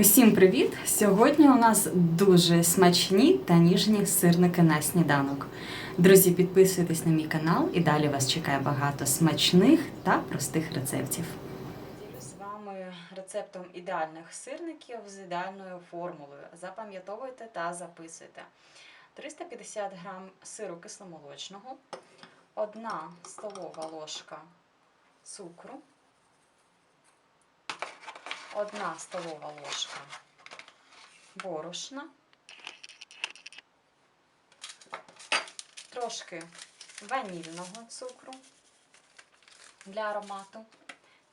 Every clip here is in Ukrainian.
Усім привіт! Сьогодні у нас дуже смачні та ніжні сирники на сніданок. Друзі, підписуйтесь на мій канал і далі вас чекає багато смачних та простих рецептів. З вами рецептом ідеальних сирників з ідеальною формулою. Запам'ятовуйте та записуйте. 350 грам сиру кисломолочного, 1 столова ложка цукру, 1 столова ложка борошна, трошки ванільного цукру для аромату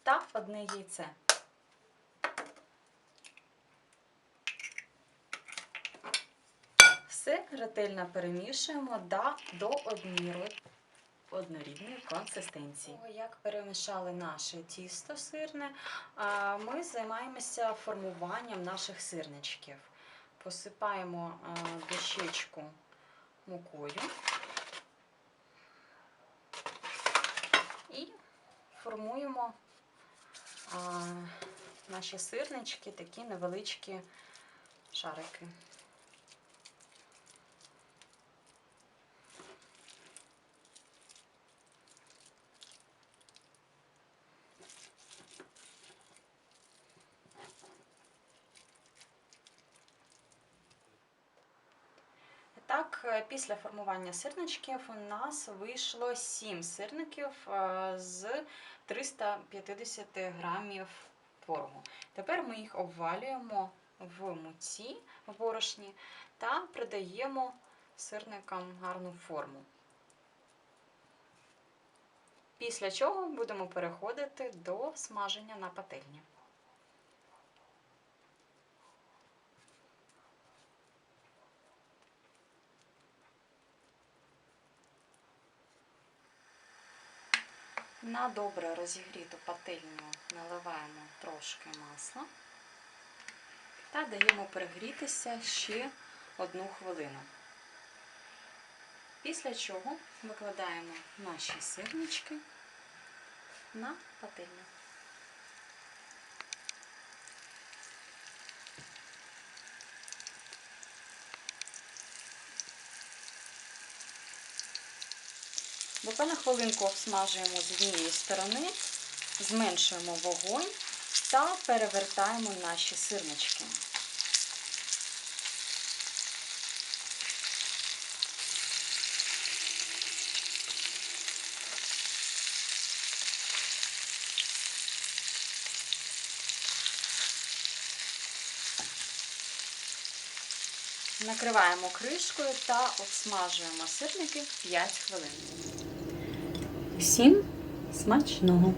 та одне яйце. Все ретельно перемішуємо до однієї однорідної консистенції. Як перемішали наше тісто сирне, ми займаємося формуванням наших сирничків. Посипаємо дощечку мукою і формуємо наші сирнички, такі невеличкі шарики. Так, е, після формування сирничків у нас вийшло 7 сирників е, з 350 грамів творогу. Тепер ми їх обвалюємо в муці в борошні та придаємо сирникам гарну форму. Після чого будемо переходити до смаження на пательні. На добре розігріту пательню наливаємо трошки масла та даємо перегрітися ще одну хвилину. Після чого викладаємо наші сирнички на пательню. Буквально хвилинку обсмажуємо з однієї сторони, зменшуємо вогонь та перевертаємо наші сирнички. Накриваємо кришкою та обсмажуємо сирники 5 хвилин. Всім смачного!